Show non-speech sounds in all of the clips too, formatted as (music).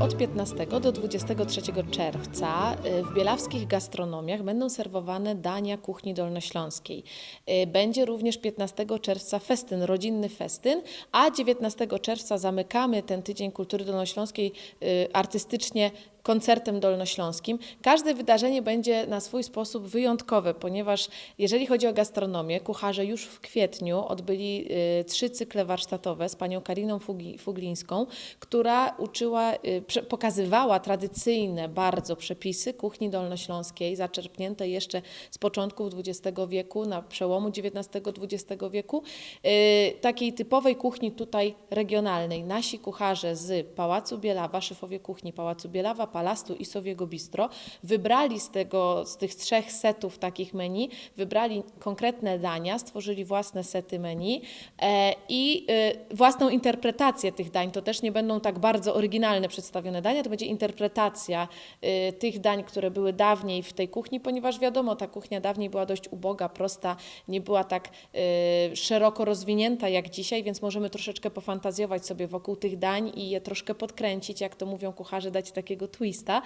od 15 do 23 czerwca y, w bielawskich gastronomiach będą serwowane dania kuchni dolnośląskiej. Y, Będzie również 15 czerwca festyn, rodzinny festyn, a 19 czerwca zamykamy ten tydzień kultury dolnośląskiej y, artystycznie koncertem dolnośląskim. Każde wydarzenie będzie na swój sposób wyjątkowe, ponieważ jeżeli chodzi o gastronomię, kucharze już w kwietniu odbyli y, trzy cykle warsztatowe z panią Kariną Fugi, Fuglińską, która uczyła, y, pokazywała tradycyjne bardzo przepisy kuchni dolnośląskiej, zaczerpnięte jeszcze z początków XX wieku, na przełomu XIX-XX wieku, y, takiej typowej kuchni tutaj regionalnej. Nasi kucharze z Pałacu Bielawa, szefowie kuchni Pałacu Bielawa, Palastu i Sowiego Bistro wybrali z, tego, z tych trzech setów takich menu, wybrali konkretne dania, stworzyli własne sety menu e, i e, własną interpretację tych dań. To też nie będą tak bardzo oryginalne przedstawione dania, to będzie interpretacja e, tych dań, które były dawniej w tej kuchni, ponieważ wiadomo, ta kuchnia dawniej była dość uboga, prosta, nie była tak e, szeroko rozwinięta jak dzisiaj, więc możemy troszeczkę pofantazjować sobie wokół tych dań i je troszkę podkręcić, jak to mówią kucharze, dać takiego twista,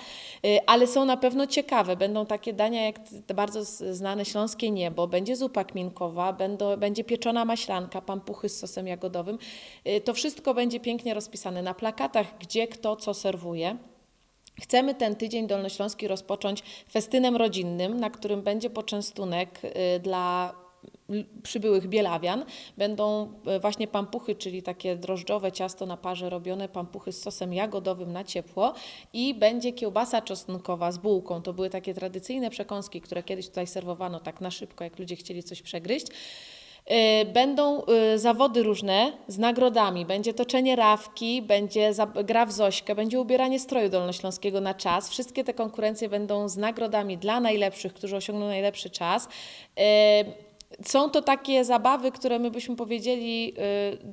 Y, ale są na pewno ciekawe. Będą takie dania jak te bardzo znane śląskie niebo, będzie zupa kminkowa, będą, będzie pieczona maślanka, pampuchy z sosem jagodowym. Y, To wszystko będzie pięknie rozpisane na plakatach, gdzie kto co serwuje. Chcemy ten tydzień dolnośląski rozpocząć festynem rodzinnym, na którym będzie poczęstunek y, dla przybyłych bielawian. Będą y, właśnie pampuchy, czyli takie drożdżowe ciasto na parze robione, pampuchy z sosem jagodowym na ciepło i będzie kiełbasa czosnkowa z bułką. To były takie tradycyjne przekąski, które kiedyś tutaj serwowano tak na szybko, jak ludzie chcieli coś przegryźć. Y, Będą y, zawody różne z nagrodami. Będzie toczenie rawki, będzie gra w Zośkę, będzie ubieranie stroju dolnośląskiego na czas. Wszystkie te konkurencje będą z nagrodami dla najlepszych, którzy osiągną najlepszy czas. Są to takie zabawy, które my byśmy powiedzieli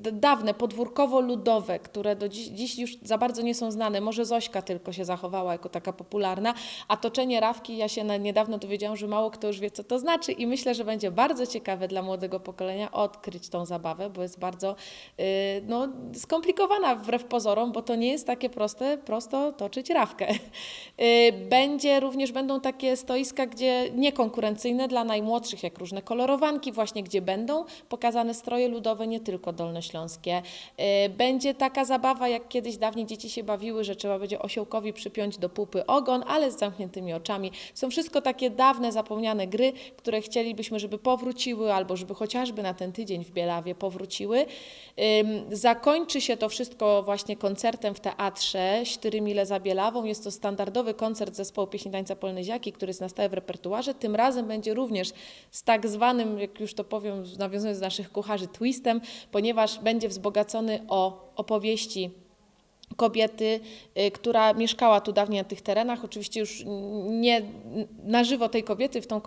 y, dawne, podwórkowo-ludowe, które do dziś, dziś już za bardzo nie są znane. Może Zośka tylko się zachowała jako taka popularna, a toczenie rawki, ja się niedawno dowiedziałam, że mało kto już wie, co to znaczy i myślę, że będzie bardzo ciekawe dla młodego pokolenia odkryć tą zabawę, bo jest bardzo y, no, skomplikowana wbrew pozorom, bo to nie jest takie proste, prosto toczyć rawkę. (laughs) Y, Będzie również, będą takie stoiska, gdzie niekonkurencyjne dla najmłodszych, jak różne właśnie, gdzie będą pokazane stroje ludowe, nie tylko dolnośląskie. Y, Będzie taka zabawa, jak kiedyś dawniej dzieci się bawiły, że trzeba będzie osiołkowi przypiąć do pupy ogon, ale z zamkniętymi oczami. Są wszystko takie dawne, zapomniane gry, które chcielibyśmy, żeby powróciły, albo żeby chociażby na ten tydzień w Bielawie powróciły. Zakończy się to wszystko właśnie koncertem w teatrze Cztery Mile za Bielawą. Jest to standardowy koncert zespołu pieśni tańca Polneziaki, który jest na stałe w repertuarze. Tym razem będzie również z tak zwanym, jak już to powiem, nawiązując do naszych kucharzy, twistem, ponieważ będzie wzbogacony o opowieści kobiety, y, która mieszkała tu dawniej na tych terenach. Oczywiście już nie na żywo tej kobiety, w, tą,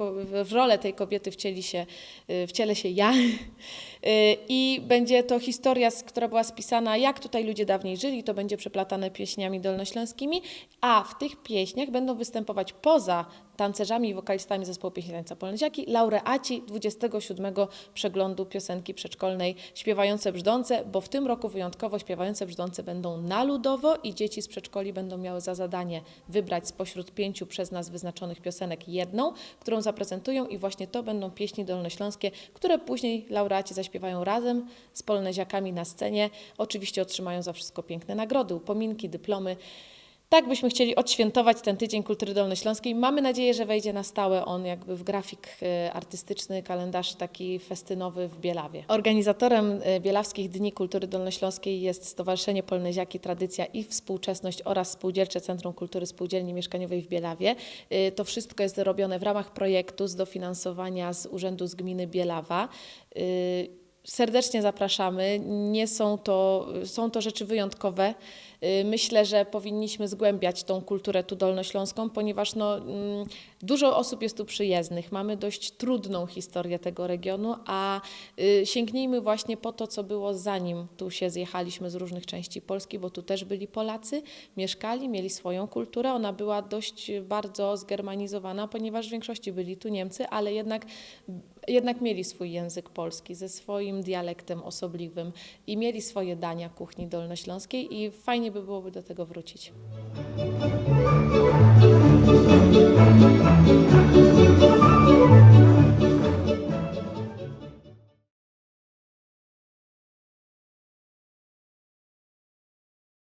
w rolę tej kobiety wcieli się, y, wcielę się ja. (laughs) Y, I będzie to historia, która była spisana, jak tutaj ludzie dawniej żyli. To będzie przeplatane pieśniami dolnośląskimi, a w tych pieśniach będą występować poza tancerzami i wokalistami zespołu pieśni tańca Polneziaki laureaci 27 przeglądu piosenki przedszkolnej Śpiewające Brzdące, bo w tym roku wyjątkowo Śpiewające Brzdące będą na ludowo i dzieci z przedszkoli będą miały za zadanie wybrać spośród pięciu przez nas wyznaczonych piosenek jedną, którą zaprezentują i właśnie to będą pieśni dolnośląskie, które później laureaci zaśpiewają razem z polneziakami na scenie. Oczywiście otrzymają za wszystko piękne nagrody, upominki, dyplomy. Tak byśmy chcieli odświętować ten Tydzień Kultury Dolnośląskiej. Mamy nadzieję, że wejdzie na stałe on jakby w grafik e, artystyczny, kalendarz taki festynowy w Bielawie. Organizatorem e, Bielawskich Dni Kultury Dolnośląskiej jest Stowarzyszenie Polneziaki Tradycja i Współczesność oraz Spółdzielcze Centrum Kultury Spółdzielni Mieszkaniowej w Bielawie. E, To wszystko jest robione w ramach projektu z dofinansowania z Urzędu z Gminy Bielawa. Serdecznie zapraszamy. Nie są to, są to rzeczy wyjątkowe. Y, Myślę, że powinniśmy zgłębiać tą kulturę tu dolnośląską, ponieważ no, mm, dużo osób jest tu przyjezdnych. Mamy dość trudną historię tego regionu, a y, sięgnijmy właśnie po to, co było zanim tu się zjechaliśmy z różnych części Polski, bo tu też byli Polacy, mieszkali, mieli swoją kulturę. Ona była dość bardzo zgermanizowana, ponieważ w większości byli tu Niemcy, ale jednak jednak mieli swój język polski ze swoim dialektem osobliwym i mieli swoje dania kuchni dolnośląskiej i fajnie by byłoby do tego wrócić.